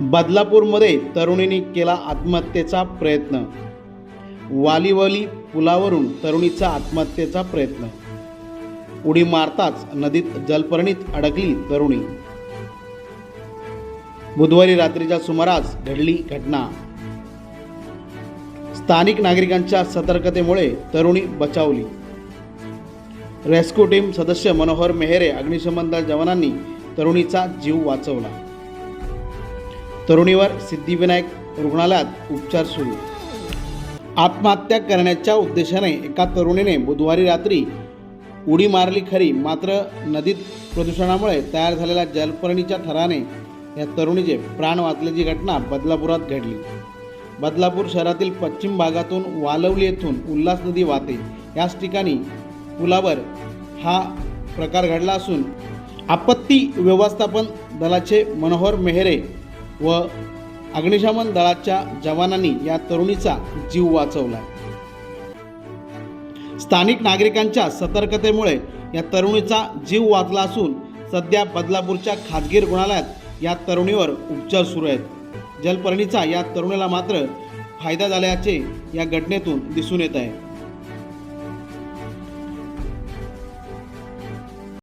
बदलापूरमध्ये तरुणीने केला आत्महत्येचा प्रयत्न. वालीवली पुलावरून तरुणीचा आत्महत्येचा प्रयत्न. उडी मारताच नदीत जलपर्णीत अडकली तरुणी. बुधवारी रात्रीच्या सुमारास घडली घटना. स्थानिक नागरिकांच्या सतर्कतेमुळे तरुणी बचावली. रेस्क्यू टीम सदस्य मनोहर मेहरे अग्निशमन दल जवानांनी तरुणीचा जीव वाचवला. तरुणीवर सिद्धिविनायक रुग्णालयात उपचार सुरू. आत्महत्या करण्याच्या उद्देशाने एका तरुणीने बुधवारी रात्री उडी मारली खरी. मात्र नदीत प्रदूषणामुळे तयार झालेल्या जलपर्णीच्या थराने या तरुणीचे प्राण वाचल्याची घटना बदलापुरात घडली. बदलापूर शहरातील पश्चिम भागातून वालवली येथून उल्हास नदी वाहते. याच ठिकाणी पुलावर हा प्रकार घडला असून आपत्ती व्यवस्थापन दलाचे मनोहर मेहरे व अग्निशमन दलाच्या जवानांनी या तरुणीचा जीव वाचवला स्थानिक नागरिकांच्या सतर्कतेमुळे या तरुणीचा जीव वाचला असून सध्या बदलापूरच्या खाजगी रुग्णालयात या तरुणीवर उपचार सुरू आहेत. जलपर्णीचा या तरुणीला मात्र फायदा झाल्याचे या घटनेतून दिसून येत आहे.